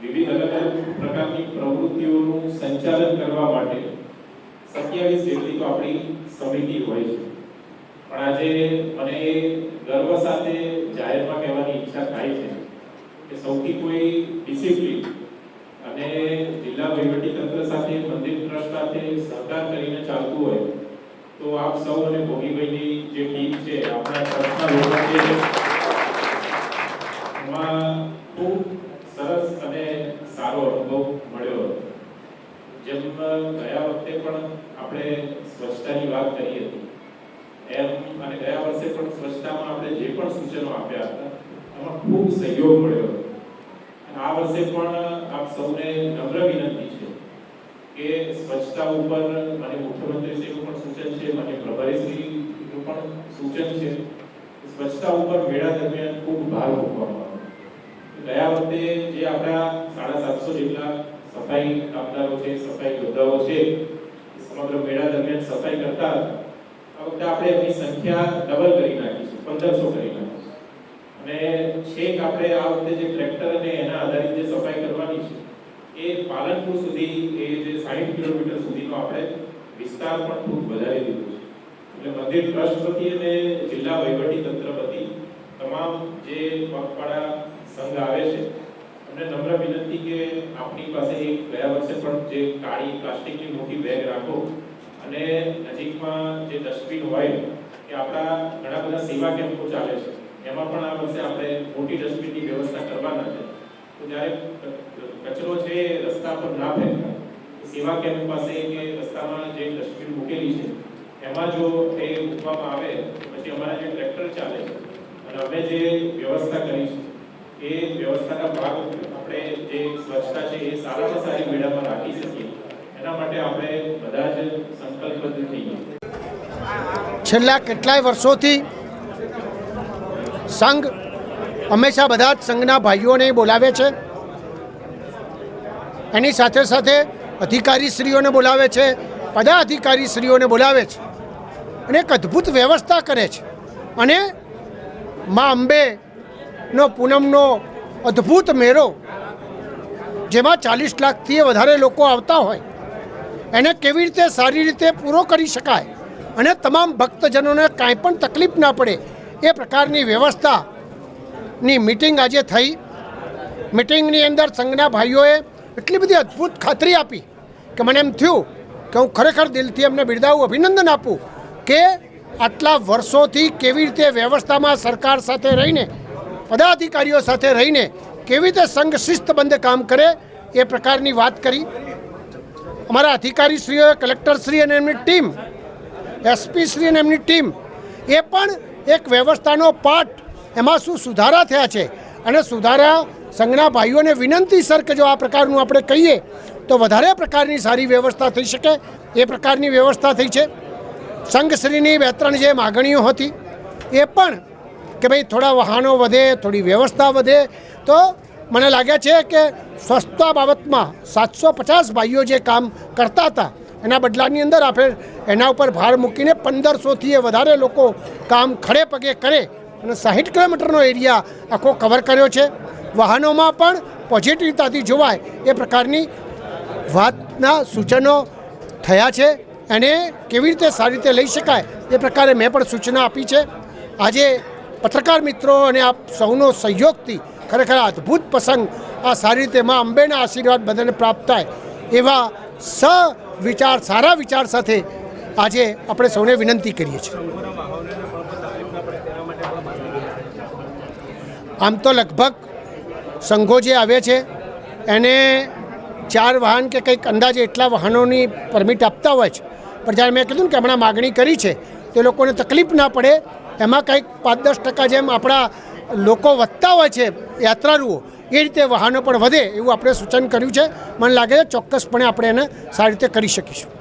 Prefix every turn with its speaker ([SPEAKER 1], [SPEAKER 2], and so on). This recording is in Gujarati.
[SPEAKER 1] વિવિધ અલગ અલગ પ્રકારની પ્રવૃત્તિઓનું સંચાલન કરવા માટે સત્યાવીસ જેટલી તો આપણી સમિતિ હોય છે. પણ આજે મને ગર્વ સાથે જાહેરમાં કહેવાની ઈચ્છા થાય છે કે સૌથી કોઈ ડિસિપ્લિન અને જિલ્લા વહીવટી તંત્ર સાથે, મંદિર ટ્રસ્ટ સાથે સહકાર કરીને ચાલતું હોય તો આપ સૌ અને ભોગીભાઈની જે ટીમ છે, આપણા ટ્રસ્ટના લોકો છે એમાં ખૂબ સરસ અને સારો અનુભવ મળ્યો હતો જેમ ગયા વખતે પણ આપણે સ્વચ્છતાની વાત કરી હતી. એમ અને ગયા વર્ષે પણ સ્વચ્છતામાં આપણે જે પણ સૂચનો આપ્યા હતા, એમાં ખૂબ સહયોગ મળ્યો હતો. આ વર્ષે પણ આપ સૌને નમ્ર વિનંતી છે કે સ્વચ્છતા ઉપર મને મુખ્યમંત્રીશ્રીનું પણ સૂચન છે મને પ્રભારીશ્રીનું પણ સૂચન છે સ્વચ્છતા ઉપર મેળા દરમિયાન ખૂબ ભાર મૂકવામાં આવ્યો ગયા વખતે જે આપણા સાડા સાતસો જેટલા સફાઈ કામદારો છે, સફાઈ યોદ્ધાઓ છે સમગ્ર મેળા દરમિયાન સફાઈ કરતા આ વખતે આપણે એમની સંખ્યા ડબલ કરી નાખીશું, પંદરસો કરી નાખીશું. અને છેક આપણે આ વખતે જે ટ્રેક્ટર અને એના આધારિત જે સફાઈ કરવાની છે, એ પાલનપુર સુધી, એ જે 60 કિલોમીટર સુધીનો આપણે વિસ્તાર પણ ખૂબ વધારી દીધો છે. એટલે મંદિર ટ્રસ્ટ અને જિલ્લા વહીવટી તંત્ર વતી તમામ જે પગપાળા સંઘ આવે છે અમને નમ્ર વિનંતી કે આપની પાસે ગયા વર્ષે પણ જે કાળી પ્લાસ્ટિકની મોટી બેગ રાખો અને નજીકમાં જે ડસ્ટબિન હોય કે આપણા ઘણા બધા સેવા કેમ્પો ચાલે છે. એમાં પણ આ વર્ષે આપણે મોટી ડસ્ટબિનની વ્યવસ્થા કરવાના છે. તો જ્યારે કચરો છે રસ્તા પર ના ફેંકાય સેવા કેમ્પ પાસે કે રસ્તામાં જે ડસ્ટબિન મૂકેલી છે, એમાં જો એ મૂકવામાં આવે, પછી અમારા જે ટ્રેક્ટર ચાલે છે, અને અમે જે વ્યવસ્થા કરી છે એ વ્યવસ્થાના ભાગ આપણે જે સ્વચ્છતા છે એ સારામાં સારી મેળામાં રાખી શકીએ. એના માટે આપણે બધા જ સંકલ્પબદ્ધ થઈએ.
[SPEAKER 2] છેલ્લા કેટલાય વર્ષોથી સંઘ હંમેશા બધા જ સંઘના ભાઈઓને બોલાવે છે. એની સાથે સાથે અધિકારીશ્રીઓને બોલાવે છે બધા અધિકારીશ્રીઓને બોલાવે છે અને એક અદ્ભુત વ્યવસ્થા કરે છે. અને મા અંબેનો પૂનમનો અદ્ભુત મેળો, જેમાં ચાલીસ લાખથી વધારે લોકો આવતા હોય, એને કેવી રીતે સારી રીતે પૂરો કરી શકાય અને તમામ ભક્તજનોને કાંઈ પણ તકલીફ ના પડે એ પ્રકારની વ્યવસ્થાની મિટિંગ આજે થઈ. મિટિંગની અંદર સંઘના ભાઈઓએ એટલી બધી અદ્ભુત ખાતરી આપી કે મને એમ થયું કે હું ખરેખર દિલથી એમને બિરદાવું, અભિનંદન આપું કે આટલા વર્ષોથી કેવી રીતે વ્યવસ્થામાં સરકાર સાથે રહીને પદાધિકારીઓ સાથે રહીને કેવી રીતે સંઘ શિસ્તબંધ કામ કરે એ પ્રકારની વાત કરી. અમારા અધિકારીશ્રીઓએ કલેક્ટરશ્રી અને એમની ટીમ એસપી શ્રી અને એમની ટીમ એ પણ એક વ્યવસ્થાનો પાઠ એમાં શું સુધારા થયા છે અને સુધારા સંઘના ભાઈઓને વિનંતી સર કે જો આ પ્રકારનું આપણે કહીએ તો વધારે પ્રકારની સારી વ્યવસ્થા થઈ શકે. એ પ્રકારની વ્યવસ્થા થઈ છે. સંઘશ્રીની બે ત્રણ જે માગણીઓ હતી એ પણ કે ભાઈ થોડા વાહનો વધે, થોડી વ્યવસ્થા વધે. તો મને લાગે છે કે સ્વચ્છતા બાબતમાં સાતસો પચાસ ભાઈઓ જે કામ કરતા હતા, એના બદલાની અંદર આપણે એના ઉપર ભાર મૂકીને પંદરસોથી વધારે લોકો કામ ખડે પગે કરે અને સાહીઠ કિલોમીટરનો એરિયા આખો કવર કર્યો છે. વાહનોમાં પણ પોઝિટિવતાથી જોવાય એ પ્રકારની વાતના સૂચનો થયા છે. એને કેવી રીતે સારી રીતે લઈ શકાય એ પ્રકારે મેં પણ સૂચના આપી છે. આજે પત્રકાર મિત્રો અને આપ સૌનો સહયોગથી ખરેખર અદ્ભુત પ્રસંગ આ સારી રીતે માં અંબેના આશીર્વાદ બધાને પ્રાપ્ત થાય એવા સ વિચાર સારા વિચાર સાથે આજે આપણે સૌને વિનંતી કરીએ છીએ. આમ તો લગભગ સંઘો જે આવે છે, એને ચાર વાહન કે કંઈક અંદાજે એટલા વાહનોની પરમિટ આપતા હોય છે. પણ જ્યારે મેં કીધું ને કે હમણાં માગણી કરી છે, તે લોકોને તકલીફ ના પડે એમાં કંઈક પાંચ દસ ટકા જેમ આપણા લોકો વધતા હોય છે, યાત્રાળુઓ, એ રીતે વાહનો પણ વધે એવું આપણે સૂચન કર્યું છે. મને લાગે છે ચોક્કસપણે આપણે એને સારી રીતે કરી શકીશું.